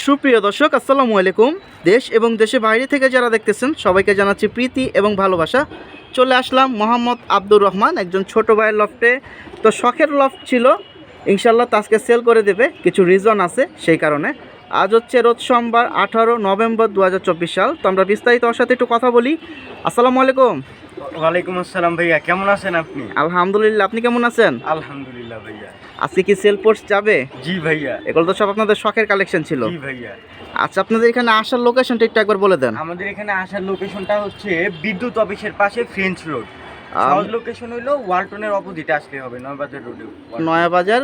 সুপ্রিয় দর্শক, আসসালামু আলাইকুম। দেশ এবং দেশের বাইরে থেকে যারা দেখতেছেন, সবাইকে জানাচ্ছি প্রীতি এবং ভালোবাসা। চলে আসলাম মোহাম্মদ আব্দুর রহমান, একজন ছোট ভাইয়ের লফটে। তো শখের লফট ছিল ইনশাল্লাহ তা আজকে সেল করে দেবে, কিছু রিজন আছে সেই কারণে। আজ হচ্ছে রোজ সোমবার, আঠারো নভেম্বর দু হাজার চব্বিশ সাল। তো আমরা বিস্তারিত ওর সাথে একটু কথা বলি। আসসালামু আলাইকুম। ওয়ালাইকুম আসসালাম ভাইয়া কেমন আছেন আপনি? আলহামদুলিল্লাহ আপনি কেমন আছেন? আলহামদুলিল্লাহ ভাইয়া। আজকে কি সেল পোস্ট যাবে? জি ভাইয়া। এগুলো তো সব আপনাদের শখের কালেকশন ছিল। জি ভাইয়া। আচ্ছা আপনাদের এখানে আসার লোকেশনটা একটু একবার বলে দেন। আমাদের এখানে আসার লোকেশনটা হচ্ছে বিদ্যুৎ অফিসের পাশে ফ্রেঞ্চ রোড সহজ লোকেশন হইল ওয়ালটনের অপোজিটে আসলে হবে নয়বাজার রোডে নয়াবাজার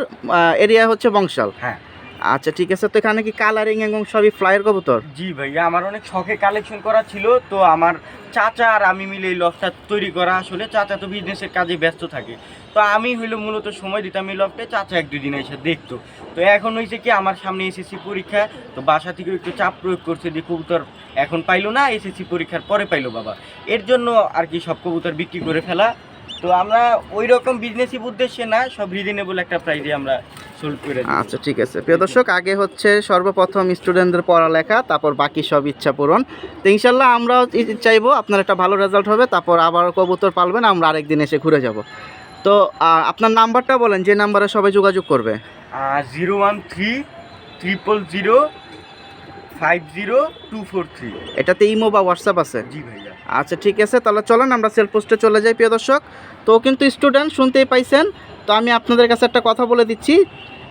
এরিয়া হচ্ছে বংশাল। হ্যাঁ। আচ্ছা ঠিক আছে। তো এখানে কি কালারিং এবং সবই ফ্লাইয়ের কবুতর? জি ভাইয়া, আমার অনেক শখে কালেকশন করা ছিল। তো আমার চাচা আর আমি মিলে এই লফটা তৈরি করা। আসলে চাচা তো বিজনেসের কাজে ব্যস্ত থাকে। তো আমি হইল মূলত সময় দিতাম এই লফটে চাচা এক দুদিন এসে দেখতো। তো এখন হয়েছে কি, আমার সামনে এসএসসি পরীক্ষা। তো বাসা থেকে একটু চাপ প্রয়োগ করছে যে কবুতর এখন পাইলো না এসএসসি পরীক্ষার পরে পাইলো বাবা। এর জন্য আর কি সব কবুতর বিক্রি করে ফেলা। তো আমরা ওই রকম বিজনেসই উদ্দেশ্যে না, সব রিজনেবল একটা প্রাইজে আমরা। আচ্ছা ঠিক আছে। প্রিয় দর্শক আগে হচ্ছে সর্বপ্রথম স্টুডেন্টদের পড়ালেখা তারপর বাকি সব ইচ্ছা পূরণ। তো ইনশাল্লাহ আমরাও চাইব আপনার একটা ভালো রেজাল্ট হবে তারপর আবার কবুতর পালবেন আমরা আরেকদিন এসে ঘুরে যাব। তো আপনার নাম্বারটা বলেন যে নাম্বারে সবাই যোগাযোগ করবে? Zero one three triple zero five zero two four three এটাতে ইমো বা হোয়াটসঅ্যাপ আছে? জি ভাইয়া। আচ্ছা ঠিক আছে তাহলে চলেন আমরা সেল পোস্টে চলে যাই প্রিয় দর্শক। তো কিন্তু স্টুডেন্ট শুনতেই পাইছেন তো আমি আপনাদের কাছে একটা কথা বলে দিচ্ছি।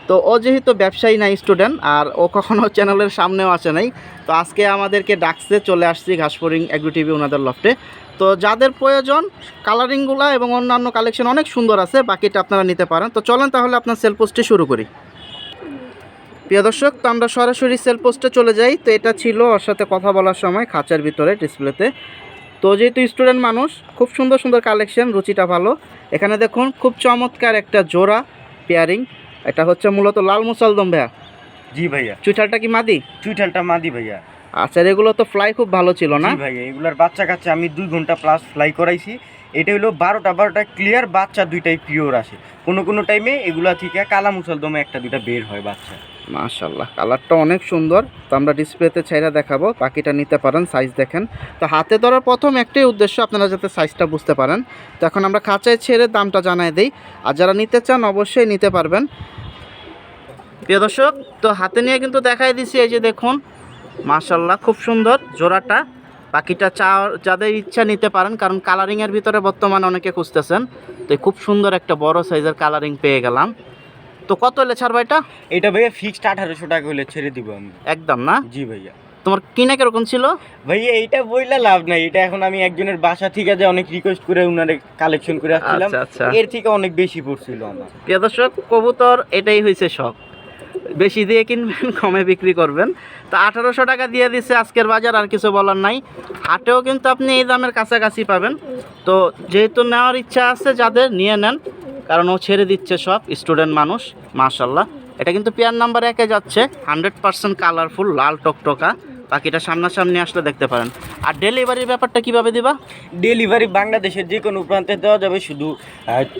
তো ও যেহেতু ব্যবসায়ী নাই স্টুডেন্ট আর ও কখনো চ্যানেলের সামনেও আসে নাই তো আজকে আমাদেরকে ডাকছে চলে আসছি ঘাসপুরিং এগ্রো টিভি ওনাদের লফটে তো যাদের প্রয়োজন কালারিংগুলো এবং অন্যান্য কালেকশন অনেক সুন্দর আছে বাকিটা আপনারা নিতে পারেন। তো চলেন তাহলে আপনার সেল পোস্টে শুরু করি। প্রিয় দর্শক তো আমরা সরাসরি সেল পোস্টে চলে যাই। তো এটা ছিল ওর সাথে কথা বলার সময় খাঁচার ভিতরে ডিসপ্লেতে। তো যেহেতু স্টুডেন্ট মানুষ খুব সুন্দর সুন্দর কালেকশন রুচিটা ভালো। এখানে দেখুন খুব চমৎকার একটা জোড়া পেয়ারিং এটা হচ্ছে মূলত লাল মুসালদম ভাইয়া। জি ভাইয়া। চুইঠালটা কি মাদি? চুইঠালটা মাদি ভাইয়া। আচ্ছা এগুলো তো ফ্লাই খুব ভালো ছিল না? ভাইয়া এগুলোর বাচ্চা কাচ্চা আমি দুই ঘণ্টা প্লাস ফ্লাই করাইছি। এটা হলো বারোটা বারোটা ক্লিয়ার বাচ্চা দুইটাই পিওর আসে। কোনো কোনো টাইমে এগুলা থেকে কালা মুসলদমে একটা দুইটা বের হয় বাচ্চা। মাশাল্লাহ কালারটা অনেক সুন্দর। তো আমরা ডিসপ্লেতে ছাইরা দেখাবো, বাকিটা নিতে পারেন সাইজ দেখেন। তো হাতে ধরার প্রথম একটাই উদ্দেশ্য আপনারা যাতে সাইজটা বুঝতে পারেন। তো এখন আমরা খাঁচায় ছেড়ে দামটা জানাই দিই। আর যারা নিতে চান, অবশ্যই নিতে পারবেন। প্রিয় দর্শক, তো হাতে নিয়ে কিন্তু দেখাই দিছি, এই যে দেখুন। মাশাল্লাহ খুব সুন্দর জোড়াটা। বাকিটা চা যাদের ইচ্ছা নিতে পারেন, কারণ কালারিংয়ের ভিতরে বর্তমানে অনেকে খুঁজতেছেন। তো খুব সুন্দর একটা বড় সাইজের কালারিং পেয়ে গেলাম। তো কত এলে ছাড়বা এটা এটা ভাইয়া ফিক্সড আঠারোশো টাকা হলে ছেড়ে দিব আমি। একদম না? জি ভাইয়া। তোমার কিনা কীরকম ছিল? ভাইয়া এইটা বইলা লাভ নাই। এটা এখন আমি একজনের বাসা থেকে যে অনেক রিকোয়েস্ট করে উনারে কালেকশন করে আসছিলাম আচ্ছা, আচ্ছা। এর থেকে অনেক বেশি পড়ছিল আমার। প্রিয় দর্শক কবুতর এটাই হয়েছে শখ। বেশি দিয়ে কিনবেন কমে বিক্রি করবেন। তো আঠারোশো টাকা দিয়ে দিচ্ছে আজকের বাজার আর কিছু বলার নাই। হাটেও কিন্তু আপনি এই দামের কাছাকাছি পাবেন। তো যেহেতু নেওয়ার ইচ্ছা আছে যাদের নিয়ে নেন কারণ ও ছেড়ে দিচ্ছে সব স্টুডেন্ট মানুষ মাশাল্লাহ এটা কিন্তু পেয়ার নাম্বার একে যাচ্ছে হান্ড্রেড পার্সেন্ট কালারফুল লাল টকটকা। বাকিটা সামনাসামনি আসলে দেখতে পারেন। আর ডেলিভারির ব্যাপারটা কীভাবে দিবা? ডেলিভারি বাংলাদেশের যে কোনো প্রান্তে দেওয়া যাবে শুধু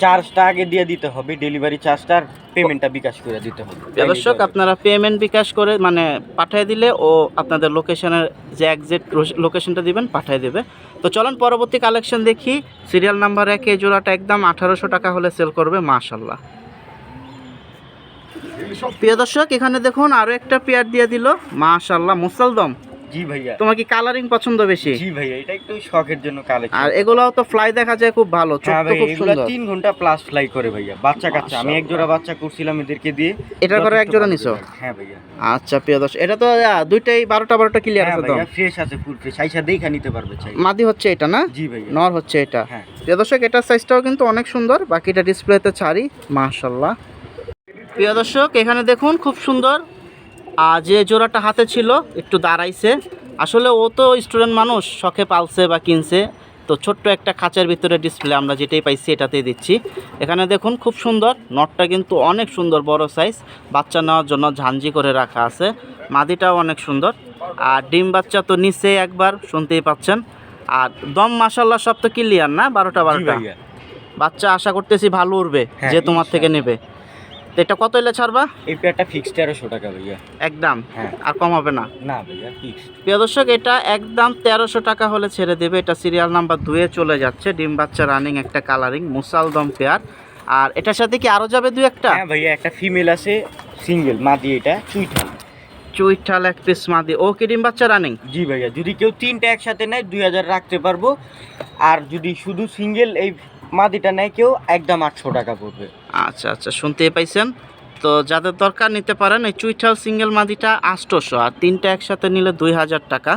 চার্জটা আগে দিয়ে দিতে হবে ডেলিভারি চার্জটা আর পেমেন্টটা বিকাশ করে দিতে হবে। দর্শক আপনারা পেমেন্ট বিকাশ করে মানে পাঠিয়ে দিলে ও আপনাদের লোকেশনের যে একজ্যাক্ট লোকেশনটা দিবেন পাঠিয়ে দেবে। তো চলুন পরবর্তী কালেকশন দেখি। সিরিয়াল নাম্বার এক, এই জোড়াটা একদম আঠারোশো টাকা হলে সেল করবে মাশাল্লাহ প্রিয় দর্শক, এখানে দেখুন আরও একটা পেয়ার দিয়ে দিল মাশাল্লাহ মুসালদম। জি ভাইয়া। তোমার কি কালারিং পছন্দ বেশি? জি ভাইয়া এটা একটু শখের জন্য কালেকশন আর এগুলাও তো ফ্লাই দেখা যায় খুব ভালো চোখ হ্যাঁ তো খুব সুন্দর। তিন ঘণ্টা প্লাস ফ্লাই করে ভাইয়া বাচ্চা কাচ্চা। আমি এক জোড়া বাচ্চা করছিলাম এদেরকে দিয়ে। এটার করে এক জোড়া নিছো? হ্যাঁ ভাইয়া। আচ্ছা প্রিয় দর্শক এটা তো দুইটাই বারোটা বারোটা ক্লিয়ার হ্যাঁ আছে তো? ভাইয়া ফ্রেশ আছে ফুল ফ্রেশ আইসা দেখা নিতে পারবে চাই। মাদি হচ্ছে এটা না? জি ভাইয়া। নর হচ্ছে এটা। হ্যাঁ। প্রিয় দর্শক এটার সাইজটাও কিন্তু অনেক সুন্দর বাকিটা ডিসপ্লেতে ছাড়ি মাশাল্লাহ প্রিয় দর্শক এখানে দেখুন খুব সুন্দর আর যে জোড়াটা হাতে ছিল একটু দাঁড়াইছে। আসলে ও তো স্টুডেন্ট মানুষ শখে পালছে বা কিনছে। তো ছোট্ট একটা খাঁচার ভিতরে ডিসপ্লে আমরা যেটাই পাইছি এটাতেই দিচ্ছি। এখানে দেখুন খুব সুন্দর। নটটা কিন্তু অনেক সুন্দর বড় সাইজ বাচ্চা নেওয়ার জন্য ঝাঞ্জি করে রাখা আছে। মাদিটাও অনেক সুন্দর। আর ডিম বাচ্চা তো নিচে একবার শুনতেই পাচ্ছেন। আর দম মাসাল্লাহ সব তো ক্লিয়ার না? বারোটা বারোটা। বাচ্চা আশা করতেছি ভালো উঠবে হ্যাঁ, যে তোমার থেকে নেবে। তো এটা কত এলে ছাড়বা? এই পেয়ারটা ফিক্সড তেরোশো টাকা ভাইয়া। একদম? হ্যাঁ। আর কম হবে না? না ভাইয়া ফিক্সড প্রিয় দর্শক এটা একদম তেরোশো টাকা হলে ছেড়ে দেবে। এটা সিরিয়াল নাম্বার দুয়ে চলে যাচ্ছে। ডিম বাচ্চা রানিং একটা কালারিং মুসালদম পেয়ার। আর এটার সাথে কি আরও যাবে দু একটা? হ্যাঁ ভাইয়া একটা ফিমেল আছে সিঙ্গেল মাদি এটা চুইঠা চুইঠাল এক পিস মাদি। ও কি ডিম বাচ্চা রানিং জি ভাইয়া যদি কেউ তিনটা একসাথে নেয় দুই হাজার রাখতে পারব। আর যদি শুধু সিঙ্গেল এই মাদিটা নেয় কেউ একদম আটশো টাকা পড়বে। আচ্ছা আচ্ছা শুনতেই পাইছেন? তো যাদের দরকার নিতে পারেন, এই চুইঠাল সিঙ্গেল মাদিটা আটশোশো আর তিনটা একসাথে নিলে দুই হাজার টাকা।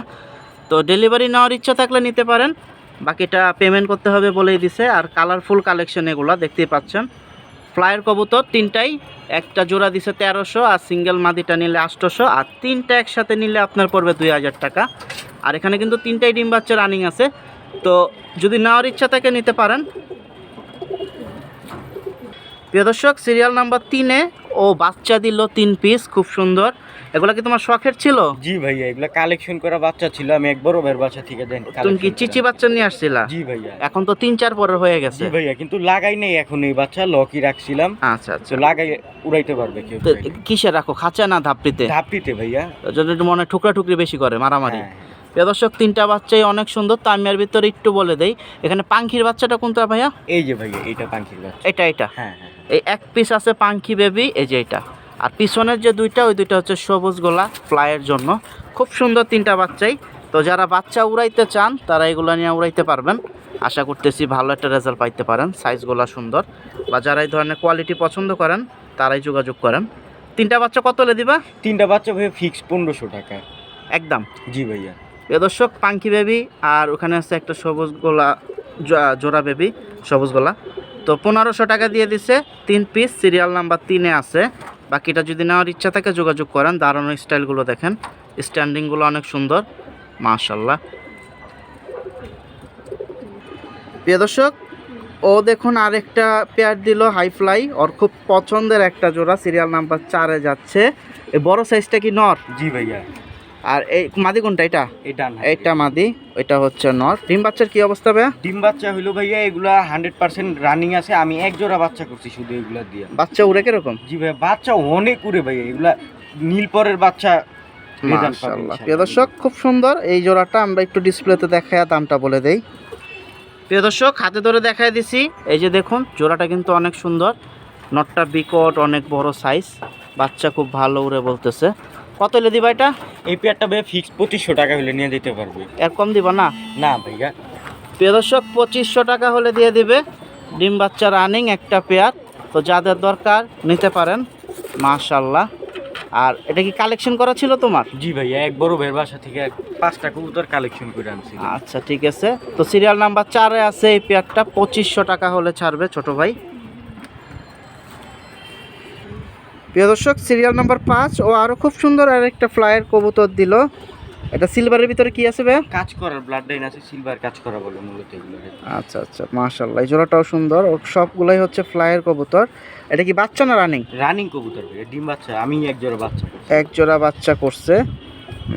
তো ডেলিভারি নেওয়ার ইচ্ছা থাকলে নিতে পারেন। বাকিটা পেমেন্ট করতে হবে বলেই দিছে। আর কালারফুল কালেকশন এগুলো দেখতেই পাচ্ছেন। ফ্লায়ার কবুতর তিনটাই, একটা জোড়া দিছে তেরোশো আর সিঙ্গেল মাদিটা নিলে আটশোশো আর তিনটা একসাথে নিলে আপনার পড়বে দুই হাজার টাকা। আর এখানে কিন্তু তিনটাই ডিম বাচ্চা রানিং আছে। তো যদি নেওয়ার ইচ্ছা থাকে নিতে পারেন। প্রিয় দর্শক সিরিয়াল নাম্বার তিনে ও বাচ্চা দিল তিন পিস খুব সুন্দর। এগুলো কি তোমার শখের ছিল? জি ভাইয়া এগুলা কালেকশন করা বাচ্চা ছিল আমি এক বড় ভাইয়ের বাচ্চা থেকে দেন তুমি কি চিচি বাচ্চা নিয়ে আসছিলা? জি ভাইয়া। এখন তো তিন চার পরের হয়ে গেছে। জি ভাইয়া কিন্তু লাগাই নাই এখন এই বাচ্চা লকি রাখছিলাম। আচ্ছা আচ্ছা। তো লাগাই উড়াইতে পারবে কেউ কিসে রাখো খাঁচা না ধাপড়িতে? ধাপিতে ভাইয়া। যদি মনে টুকরা টুকরি বেশি করে মারামারি। হ্যাঁ, প্রিয় দর্শক তিনটা বাচ্চাই অনেক সুন্দর। তো আমি এর ভিতরে একটু বলে দেই। এখানে পাঙ্খির বাচ্চাটা কোনটা ভাইয়া? এই যে ভাইয়া এইটা পাখির বাচ্চা। এটা এটা। হ্যাঁ হ্যাঁ এই এক পিস আছে পাঙ্খি বেবি এই যে এটা। আর পিছনের যে দুইটা ওই দুইটা হচ্ছে সবুজ গোলা ফ্লাইয়ের জন্য। খুব সুন্দর তিনটা বাচ্চাই। তো যারা বাচ্চা উড়াইতে চান তারা এগুলো নিয়ে উড়াইতে পারবেন। আশা করতেছি ভালো একটা রেজাল্ট পাইতে পারেন। সাইজগুলো সুন্দর। বা যারা এই ধরনের কোয়ালিটি পছন্দ করেন তারাই যোগাযোগ করেন। তিনটা বাচ্চা কত হলে দিবা? তিনটা বাচ্চা ভাইয়া ফিক্স পনেরোশো টাকা। একদম। জি ভাইয়া। দর্শক, পাঙ্কি বেবি আর ওখানে আছে একটা সবুজ গোলা জোড়া বেবি সবুজ গোলা। তো পনেরোশো টাকা দিয়ে দিছে, তিন পিস সিরিয়াল নাম্বার তিনে আছে। বাকিটা যদি নেওয়ার ইচ্ছা থাকে যোগাযোগ করেন দাঁড়ানোর স্টাইলগুলো দেখেন। স্ট্যান্ডিংগুলো অনেক সুন্দর মাশাল্লাহ প্রিয় দর্শক, ও দেখুন আরেকটা পেয়ার দিল হাই ফ্লাই ওর খুব পছন্দের একটা জোড়া সিরিয়াল নাম্বার চারে যাচ্ছে। বড় সাইজটা কি নর? জি ভাইয়া। আর এই মাদি কোনটা এটা। এইটা মাদি এটা হচ্ছে নর। ডিম বাচ্চার কি অবস্থা ভাইয়া? ডিম বাচ্চা হইল ভাইয়া এগুলা হান্ড্রেড পার্সেন্ট রানিং আছে। আমি এক জোড়া বাচ্চা করছি শুধু এগুলা দিয়ে। বাচ্চা উড়ে কীরকম? জি ভাইয়া বাচ্চা অনেক উড়ে ভাইয়া। এগুলা নীলপরের বাচ্চা রেজাল্ট পাবে মাশাআল্লাহ। প্রিয় দর্শক খুব সুন্দর। এই জোড়াটা আমরা একটু ডিসপ্লেতে দেখায় দামটা বলে দেই। প্রিয় দর্শক হাতে ধরে দেখায় দিছি। এই যে দেখুন জোড়াটা কিন্তু অনেক সুন্দর। নটটা বিকট অনেক বড় সাইজ বাচ্চা খুব ভালো উড়ে বলতেছে। কত এলে দিবা এটা? এই পেয়ারটা ভাইয়া ফিক্স পঁচিশশো টাকা হলে নিয়ে দিতে পারবে। এর কম দিবা না? না ভাইয়া। প্রিয় দর্শক পঁচিশশো টাকা হলে দিয়ে দিবে। ডিম বাচ্চা রানিং একটা পেয়ার। তো যাদের দরকার নিতে পারেন। মাশাল্লাহ আর এটা কি কালেকশন করা ছিল তোমার? জি ভাইয়া এক বড় ভাইয়ের বাসা থেকে পাঁচটা কবুতর কালেকশন করে আনছি। আচ্ছা ঠিক আছে। তো সিরিয়াল নাম্বার চারে আছে এই পেয়ারটা। পঁচিশশো টাকা হলে ছাড়বে ছোট ভাই। প্রিয় দর্শক সিরিয়াল নাম্বার পাঁচ ও আরও খুব সুন্দর আর একটা ফ্লায়ার কবুতর দিল। এটা সিলভারের ভিতরে কি আছে ভাইয়া? কাজ করার ব্লাড লাইন আছে সিলভার কাজ করা বলে মূলত এগুলো আচ্ছা আচ্ছা মাশাল্লাহ এই জোড়াটাও সুন্দর। ও সবগুলোই হচ্ছে ফ্লায়ার কবুতর। এটা কি বাচ্চা না রানিং রানিং কবুতর ডিম বাচ্চা আমি এক জোড়া বাচ্চা করছি। এক জোড়া বাচ্চা করছে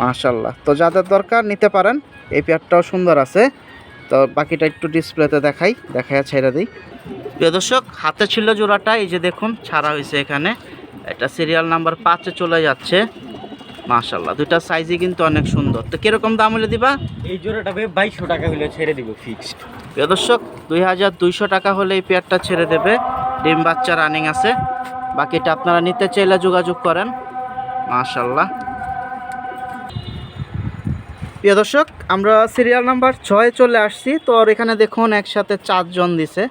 মাশাল্লাহ তো যাদের দরকার নিতে পারেন এই পেয়ারটাও সুন্দর আছে। তো বাকিটা একটু ডিসপ্লেতে দেখাই দেখাই ছেড়ে দিই। প্রিয় দর্শক হাতে ছিল জোড়াটা এই যে দেখুন ছাড়া হয়েছে এখানে। এটা সিরিয়াল নাম্বার পাঁচে চলে যাচ্ছে। মাশাল্লাহ দুইটা সাইজই কিন্তু অনেক সুন্দর। তো কীরকম দাম হলে দিবা? এই জোড়াটা ভাই বাইশশো টাকা হলে ছেড়ে দিব ফিক্সড প্রিয় দর্শক দুই হাজার দুইশো টাকা হলে এই পেয়ারটা ছেড়ে দেবে। ডিম বাচ্চা রানিং আছে। বাকিটা আপনারা নিতে চাইলে যোগাযোগ করেন। মাশাল্লাহ প্রিয় দর্শক আমরা সিরিয়াল নাম্বার ছয়ে চলে আসছি। তো আর এখানে দেখুন একসাথে চারজন দিছে।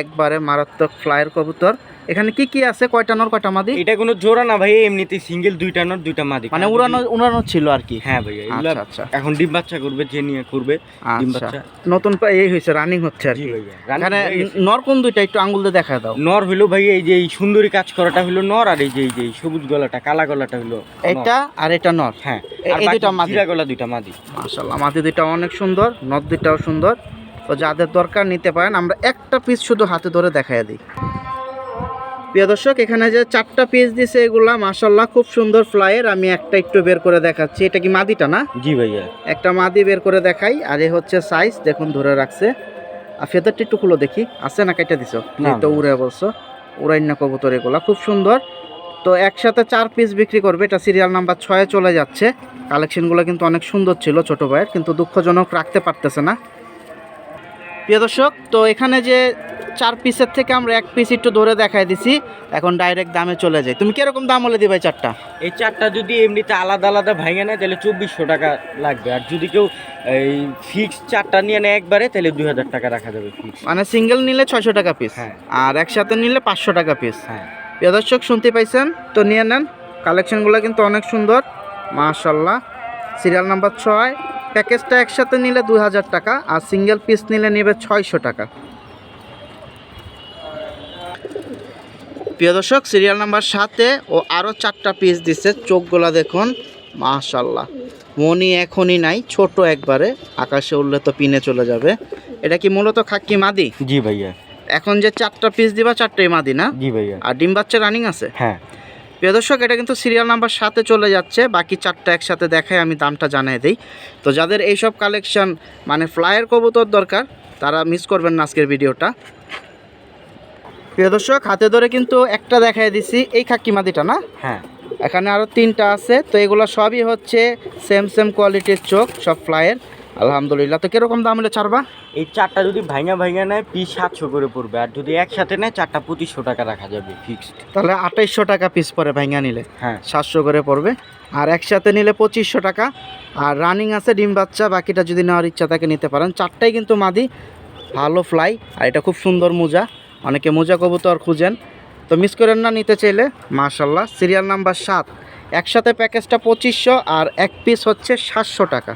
একবারে মারাত্মক ফ্লায়ার কবুতর এখানে কি কি আছে? কয়টা নর কয়টা মাদি? এটা কোনো জোড়া না ভাই এমনিতে সিঙ্গেল দুইটা নর দুইটা মাদি। মানে উড়ানো উড়ানো ছিল আর কি। হ্যাঁ ভাইয়া এগুলা আচ্ছা আচ্ছা। এখন ডিম বাচ্চা করবে যে নিয়ে করবে ডিম আচ্ছা। বাচ্চা। নতুন পা- এই হয়েছে রানিং হচ্ছে আর কি। এখানে নর কোন দুইটা? একটু আঙ্গুল দিয়ে দেখা দাও। নর হইল ভাই এই যে এই সুন্দরী কাজ করাটা হইল নর আর এই যে এই যে সবুজ গলাটা কালা গলাটা নর। এটা আর এটা নর? হ্যাঁ এই দুইটা মাদি। গলা দুইটা মাদি। মাশাল্লাহ মাটি দুইটা অনেক সুন্দর নদ দুইটাও সুন্দর। তো যাদের দরকার নিতে পারেন আমরা একটা পিস শুধু হাতে ধরে দেখাই দিই। প্রিয় দর্শক এখানে যে চারটা পিস দিছে এগুলা মাশাল্লাহ খুব সুন্দর ফ্লাইয়ের। আমি একটা একটু বের করে দেখাচ্ছি। এটা কি মাদিটা না? জি ভাইয়া। একটা মাদি বের করে দেখাই। আর এ হচ্ছে সাইজ দেখুন ধরে রাখছে। আর ফেদারটা একটু খুলো দেখি। আছে না কেটে দিছো? তো না। উড়ে বলছো। উড়াইন্না কবুতর এগুলা খুব সুন্দর। তো একসাথে চার পিস বিক্রি করবে। এটা সিরিয়াল নাম্বার ছয়ে চলে যাচ্ছে। কালেকশনগুলো কিন্তু অনেক সুন্দর ছিল ছোট ভাইয়ের কিন্তু দুঃখজনক রাখতে পারতেছে না। প্রিয় দর্শক তো এখানে যে চার পিসের থেকে আমরা এক পিস একটু ধরে দেখাই দিছি। এখন ডাইরেক্ট দামে চলে যাই তুমি কীরকম দাম হলে দিবে চারটা? এই চারটা যদি এমনিতে আলাদা আলাদা ভাঙে নেয় তাহলে চব্বিশশো টাকা লাগবে। আর যদি কেউ এই ফিক্স চারটা নিয়ে নেয় একবারে তাহলে দুই হাজার টাকা রাখা যাবে ফিক্স মানে সিঙ্গেল নিলে ছয়শো টাকা পিস হ্যাঁ। আর একসাথে নিলে পাঁচশো টাকা পিস হ্যাঁ। প্রিয় দর্শক শুনতে পাইছেন? তো নিয়ে নেন। কালেকশনগুলো কিন্তু অনেক সুন্দর। মাশাল্লাহ সিরিয়াল নাম্বার ছয়। প্যাকেজটা একসাথে নিলে দুই হাজার টাকা আর সিঙ্গেল পিস নিলে নেবে ছয়শো টাকা। প্রিয় দর্শক সিরিয়াল নাম্বার সাতে ও আরও চারটা পিস দিচ্ছে। চোখগুলা দেখুন মাশাল্লাহ মনি এখনই নাই ছোট একবারে। আকাশে উঠলে তো পিনে চলে যাবে। এটা কি মূলত খাক্কি মাদি? জি ভাইয়া। এখন যে চারটা পিস দিবা চারটাই মাদি না? জি ভাইয়া। আর ডিম বাচ্চা রানিং আছে? হ্যাঁ। প্রিয় দর্শক এটা কিন্তু সিরিয়াল নাম্বার সাথে চলে যাচ্ছে। বাকি চারটা একসাথে দেখায় আমি দামটা জানিয়ে দিই। তো যাদের এইসব কালেকশন মানে ফ্লায়ার কবুতর দরকার তারা মিস করবেন না আজকের ভিডিওটা প্রিয় দর্শক হাতে ধরে কিন্তু একটা দেখাই দিছি। এই খাক্কি মাদিটা না? হ্যাঁ। এখানে আরও তিনটা আছে। তো এগুলো সবই হচ্ছে সেম সেম কোয়ালিটির চোখ সব ফ্লায়ের আলহামদুলিল্লাহ। তো কীরকম দাম হলে ছাড়বা? এই চারটা যদি ভাঙা ভাঙা নেয় পিস সাতশো করে পড়বে। আর যদি একসাথে নেয় চারটা পঁচিশশো টাকা রাখা যাবে ফিক্সড তাহলে আঠাইশশো টাকা পিস পরে ভাঙা নিলে। হ্যাঁ। সাতশো করে পড়বে। আর একসাথে নিলে পঁচিশশো টাকা। আর রানিং আছে ডিম বাচ্চা বাকিটা যদি নেওয়ার ইচ্ছা থাকে নিতে পারেন। চারটাই কিন্তু মাদি ভালো ফ্লাই আর এটা খুব সুন্দর মোজা। অনেকে মোজা কবুতর খুঁজেন। তো মিস করেন না নিতে চাইলে মাশাল্লাহ সিরিয়াল নাম্বার সাত। একসাথে প্যাকেজটা পঁচিশশো আর এক পিস হচ্ছে সাতশো টাকা।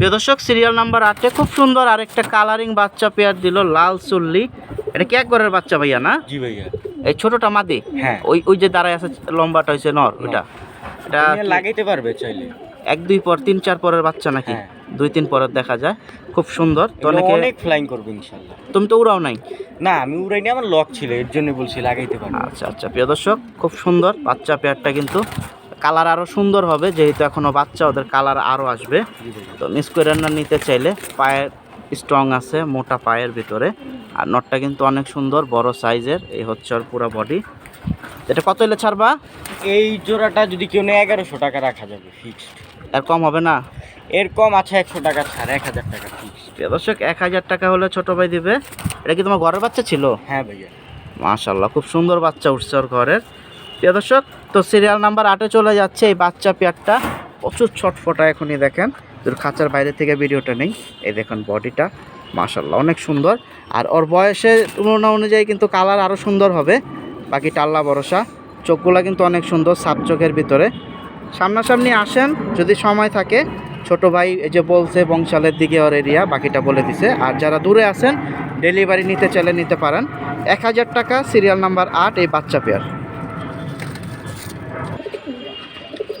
বেদর্শক সিরিয়াল নাম্বার আটে খুব সুন্দর আরেকটা কালারিং বাচ্চা পেয়ার দিল লাল চুল্লি। এটা কি এক ঘরের বাচ্চা ভাইয়া না? জি ভাইয়া। এই ছোটটা মাদি? হ্যাঁ। ওই ওই যে দাঁড়ায় আছে লম্বাটা হয়েছে নর ওটা এটা লাগাইতে পারবে চাইলে। এক দুই পর তিন চার পরের বাচ্চা নাকি? হ্যাঁ। দুই তিন পরের দেখা যায়। খুব সুন্দর। তো অনেকে অনেক ফ্লাইং করবে ইনশাল্লাহ। তুমি তো উড়াও নাই? না আমি উড়াইনি আমার লক ছিল এর জন্য বলছি লাগাইতে পারবে আচ্ছা আচ্ছা প্রিয় দর্শক খুব সুন্দর। বাচ্চা পেয়ারটা কিন্তু কালার আরও সুন্দর হবে যেহেতু এখনও বাচ্চা ওদের কালার আরও আসবে। তো মিস করে না নিতে চাইলে পায়ের স্ট্রং আছে মোটা পায়ের ভিতরে। আর নটটা কিন্তু অনেক সুন্দর বড় সাইজের এই হচ্ছে ওর পুরো বডি এটা কত এলে ছাড়বা? এই জোড়াটা যদি কেউ নেয় এগারোশো টাকা রাখা যাবে ফিক্সড আর কম হবে না? এর কম আছে একশো টাকা ছাড় এক হাজার টাকা দর্শক এক হাজার টাকা হলে ছোট ভাই দিবে। এটা কি তোমার ঘরের বাচ্চা ছিল? হ্যাঁ ভাইয়া। মাশাল্লাহ খুব সুন্দর বাচ্চা উঠছে ওর ঘরের। প্রিয় দর্শক তো সিরিয়াল নাম্বার আটে চলে যাচ্ছে এই বাচ্চা পেয়ারটা। প্রচুর ছটফটা এখনই দেখেন। তোর খাঁচার বাইরে থেকে ভিডিওটা নেই। এই দেখুন বডিটা মাশাল্লাহ অনেক সুন্দর। আর ওর বয়সের তুলনা অনুযায়ী কিন্তু কালার আরও সুন্দর হবে। বাকি টাল্লা ভরসা। চোখগুলো কিন্তু অনেক সুন্দর সাপ চোখের ভিতরে। সামনাসামনি আসেন যদি সময় থাকে। ছোট ভাই এই যে বলছে বংশালের দিকে ওর এরিয়া বাকিটা বলে দিছে। আর যারা দূরে আছেন ডেলিভারি নিতে চাইলে নিতে পারেন। এক হাজার টাকা সিরিয়াল নাম্বার আট এই বাচ্চা পেয়ার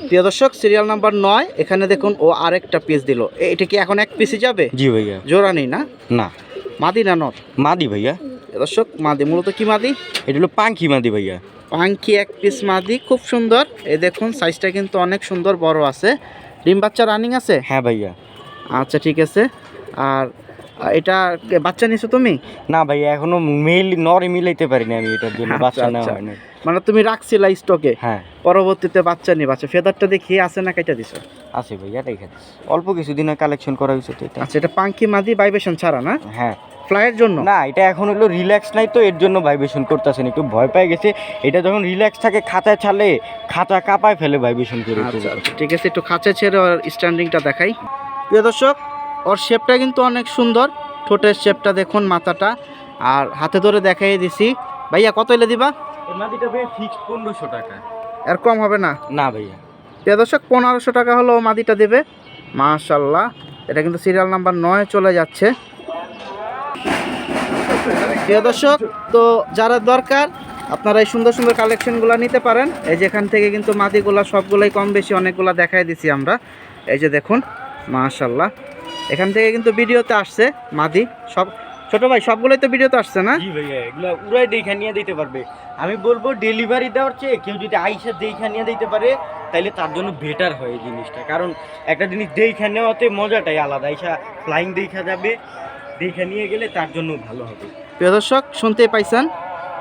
প্রিয় দর্শক সিরিয়াল নাম্বার নয় এখানে দেখুন ও আরেকটা পিস দিল। এটা কি এখন এক পিসই যাবে? জি ভাইয়া। জোড়া নেই না? না। মাদি না নর? মাদি ভাইয়া। দর্শক মাদি মূলত কি মাদি? এটা হলো পাঙ্কি মাদি ভাইয়া। পাঙ্কি এক পিস মাদি খুব সুন্দর। এই দেখুন সাইজটা কিন্তু অনেক সুন্দর বড় আছে। ডিম বাচ্চা রানিং আছে? হ্যাঁ ভাইয়া। আচ্ছা ঠিক আছে। আর এটা বাচ্চা নিছো তুমি? না ভাইয়া এখনও মেল নরে মিলাইতে পারিনি আমি এটার জন্য আচ্ছা, বাচ্চা নেওয়া আচ্ছা। হয় না মানে তুমি রাখছিলা স্টকে হ্যাঁ। পরবর্তীতে বাচ্চা নিয়ে বাচ্চা ফেদারটা দেখি আছে না কেটে দিছো? আছে ভাইয়া রেখে। অল্প কিছুদিন কালেকশন করা হয়েছে তো এটা। আচ্ছা এটা পাঙ্কি মাদি ভাইবেশন ছাড়া না? হ্যাঁ। ফ্লাইয়ের জন্য? না এটা এখন হলো রিল্যাক্স নাই তো এর জন্য ভাইব্রেশন করতেছেন একটু ভয় পেয়ে গেছে। এটা যখন রিল্যাক্স থাকে খাঁচায় ছাড়লে খাঁচা কাঁপায় ফেলে ভাইব্রেশন করে আচ্ছা আচ্ছা ঠিক আছে একটু খাঁচা ছেড়ে ওর স্ট্যান্ডিংটা দেখাই। প্রিয় দর্শক ওর শেপটা কিন্তু অনেক সুন্দর। ঠোঁটের শেপটা দেখুন মাথাটা আর হাতে ধরে দেখাই দিছি। ভাইয়া কত এলে দিবা? এই মাটিটা ভাইয়া ফিক্স পনেরোশো টাকা। এর কম হবে না? না ভাইয়া। প্রিয় দর্শক পনেরোশো টাকা হলো ও মাদিটা দেবে। মাশাল্লাহ এটা কিন্তু সিরিয়াল নাম্বার নয় চলে যাচ্ছে। প্রিয় দর্শক, তো যারা দরকার, আপনারা এই সুন্দর সুন্দর কালেকশনগুলো নিতে পারেন। এই যে এখান থেকে কিন্তু মাদিগুলা, সবগুলোই কম বেশি অনেকগুলা দেখাই দিছি আমরা। এই যে দেখুন মাশাল্লাহ এখান থেকে কিন্তু ভিডিওতে আসছে মাদি। সব, ছোট ভাই, সবগুলোই তো ভিডিওতে আসছে না? জি ভাইয়া, এগুলো উড়াই দেখা নিয়ে দিতে পারবে। আমি বলব ডেলিভারি দেওয়ার চেয়ে কেউ যদি আইসা দেখা নিয়ে দিতে পারে তাহলে তার জন্য বেটার হয় এই জিনিসটা। কারণ একটা জিনিস দেখা নেওয়াতে মজাটাই আলাদা। আইসা ফ্লাইং দেখা যাবে দেখা নিয়ে গেলে তার জন্য ভালো হবে। প্রিয় দর্শক, শুনতেই পাইছেন?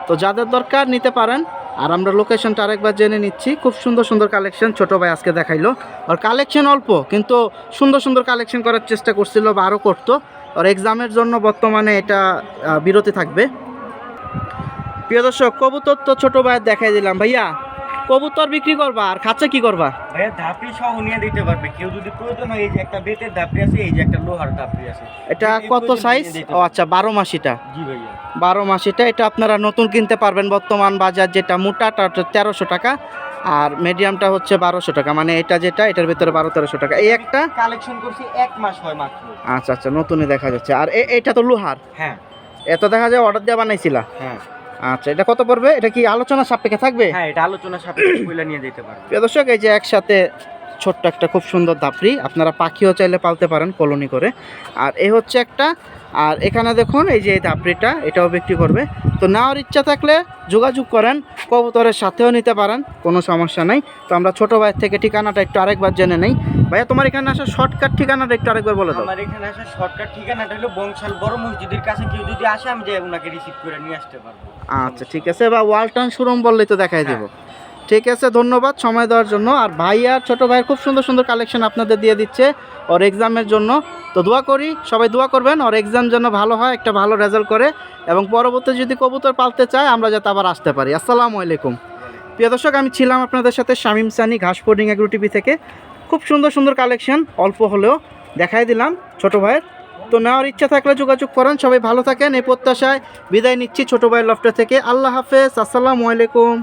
তো যাদের দরকার নিতে পারেন, আর আমরা লোকেশনটা আরেকবার জেনে নিচ্ছি, খুব সুন্দর সুন্দর কালেকশন ছোটো ভাই আজকে দেখাইলো। আর কালেকশন অল্প, কিন্তু সুন্দর সুন্দর কালেকশন করার চেষ্টা করছিল বা আরও করতো। আর এক্সামের জন্য বর্তমানে এটা বিরতি থাকবে। প্রিয় দর্শক, কবুতর তো ছোটো ভাইয়ের দেখাই দিলাম। ভাইয়া কবুতর বিক্রি করবা আর খাঁচা কি করবা? ভাইয়া ধাপড়ি সহ নিয়ে দিতে পারবে। কেউ যদি প্রয়োজন হয় এই যে একটা বেতের ধাপড়ি আছে এই যে একটা লোহার ধাপড়ি আছে। এটা কত সাইজ ও আচ্ছা বারো মাসিটা জি ভাইয়া। বারো মাসিটা এটা। আপনারা নতুন কিনতে পারবেন বর্তমান বাজার যেটা মোটাটা তেরোশো টাকা আর মিডিয়ামটা হচ্ছে বারোশো টাকা। মানে এটা যেটা এটার ভিতরে বারো তেরোশো টাকা। এই একটা? কালেকশন করছি এক মাস হয় মাত্র। আচ্ছা আচ্ছা নতুনই দেখা যাচ্ছে। আর এটা তো লোহার? হ্যাঁ। এত দেখা যায় অর্ডার দেওয়া বানাইছিলা? হ্যাঁ। আচ্ছা এটা কত পড়বে? এটা কি আলোচনা সাপেক্ষে থাকবে? হ্যাঁ এটা আলোচনা সাপেক্ষে কইলা নিয়ে যেতে পারবে। প্রিয় দর্শক এই যে একসাথে ছোট্ট একটা খুব সুন্দর ধাপড়ি আপনারা পাখিও চাইলে পালতে পারেন কলোনি করে। আর এ হচ্ছে একটা। আর এখানে দেখুন এই যে এই ধাপড়িটা এটাও বিক্রি করবে। তো নেওয়ার ইচ্ছা থাকলে যোগাযোগ করেন কবুতরের সাথেও নিতে পারেন কোনো সমস্যা নেই। তো আমরা ছোটো ভাইয়ের থেকে ঠিকানাটা একটু আরেকবার জেনে নেই। ভাইয়া তোমার এখানে আসা শর্টকাট ঠিকানাটা একটু আরেকবার বলে দাও। আমার এখানে আসার শর্টকাট ঠিকানাটা হলো বংশাল বড় মসজিদের কাছে কেউ যদি আসে আমি যাই ওনাকে রিসিভ করে নিয়ে আসতে পারব। আচ্ছা ঠিক আছে। বা ওয়ালটন শোরুম বললেই তো দেখাই দেবো। ঠিক আছে, ধন্যবাদ সময় দেওয়ার জন্য। আর ভাই আর ছোটো ভাইয়ের খুব সুন্দর সুন্দর কালেকশন আপনাদের দিয়ে দিচ্ছে ওর এক্সামের জন্য। তো দোয়া করি, সবাই দোয়া করবেন, ওর এক্সাম যেন ভালো হয়, একটা ভালো রেজাল্ট করে। এবং পরবর্তী যদি কবুতর পালতে চায়, আমরা যাতে আবার আসতে পারি। আসসালামু আলাইকুম। প্রিয় দর্শক, আমি ছিলাম আপনাদের সাথে শামিম সানি, ঘাস পোডিং এগ্রো টিভি থেকে। খুব সুন্দর সুন্দর কালেকশন অল্প হলেও দেখাই দিলাম ছোটো ভাইয়ের। তো নেওয়ার ইচ্ছা থাকলে যোগাযোগ করেন, সবাই ভালো থাকেন, এই প্রত্যাশায় বিদায় নিচ্ছি ছোটো ভাইয়ের লফটা থেকে। আল্লাহ হাফেজ, আসসালামু আলাইকুম।